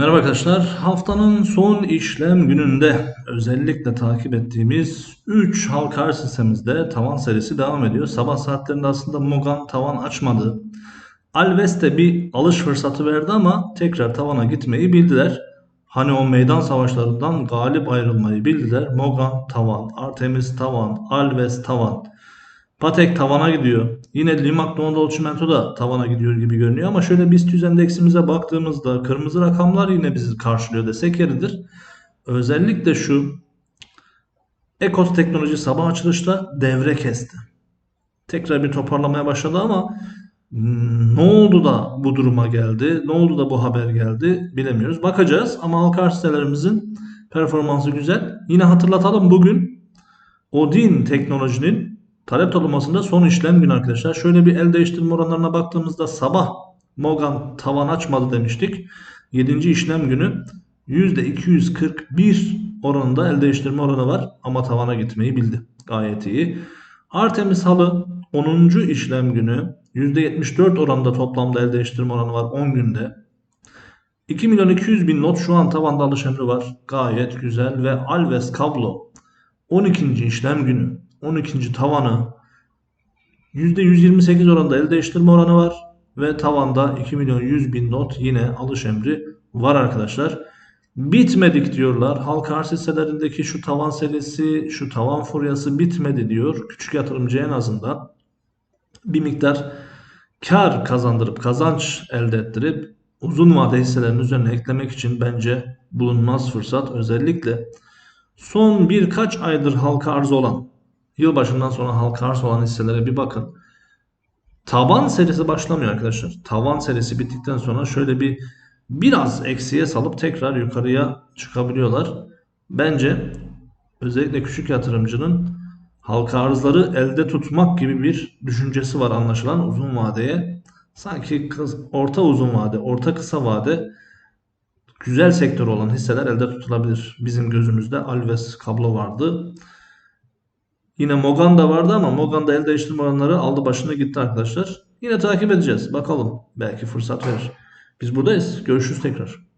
Merhaba arkadaşlar. Haftanın son işlem gününde özellikle takip ettiğimiz 3 halka arz hissemizde tavan serisi devam ediyor. Sabah saatlerinde aslında Mogan tavan açmadı. Alves de bir alış fırsatı verdi ama tekrar tavana gitmeyi bildiler. Hani o meydan savaşlarından galip ayrılmayı bildiler. Mogan tavan, Artemis tavan, Alves tavan. Patek tavana gidiyor. Yine Limak Anadolu Çimento da tavana gidiyor gibi görünüyor ama şöyle BIST endeksimize baktığımızda kırmızı rakamlar yine bizi karşılıyor desek yeridir. Özellikle şu Ekos Teknoloji sabah açılışta devre kesti. Tekrar bir toparlamaya başladı ama hmm, ne oldu da bu duruma geldi? Ne oldu da bu haber geldi? Bilemiyoruz. Bakacağız ama halka sitelerimizin performansı güzel. Yine hatırlatalım bugün Odin Teknoloji'nin Talep toplamasında son işlem günü arkadaşlar. Şöyle bir el değiştirme oranlarına baktığımızda sabah Morgan tavan açmadı demiştik. 7. işlem günü %241 oranında el değiştirme oranı var ama tavana gitmeyi bildi. Gayet iyi. Artemis halı 10. işlem günü %74 oranında toplamda el değiştirme oranı var 10 günde. 2 milyon 200 bin not şu an tavanda alış emri var. Gayet güzel ve Alves kablo 12. işlem günü 12. tavanı %128 oranında el değiştirme oranı var. Ve tavanda 2 milyon 100 bin not yine alış emri var arkadaşlar. Bitmedik diyorlar. Halka arz hisselerindeki şu tavan serisi, şu tavan furyası bitmedi diyor. Küçük yatırımcı en azından bir miktar kar kazandırıp kazanç elde ettirip uzun vade hisselerin üzerine eklemek için bence bulunmaz fırsat. Özellikle son birkaç aydır halka arz olan Yılbaşından sonra halka arz olan hisselere bir bakın. Taban serisi başlamıyor arkadaşlar. Tavan serisi bittikten sonra şöyle bir biraz eksiye salıp tekrar yukarıya çıkabiliyorlar. Bence özellikle küçük yatırımcının halka arzları elde tutmak gibi bir düşüncesi var anlaşılan uzun vadeye. Sanki orta uzun vade, orta kısa vade güzel sektör olan hisseler elde tutulabilir. Bizim gözümüzde Alves kablo vardı. Yine Mogan da vardı ama Mogan'da el değiştirme oranları aldı başına gitti arkadaşlar. Yine takip edeceğiz. Bakalım. Belki fırsat verir. Biz buradayız. Görüşürüz tekrar.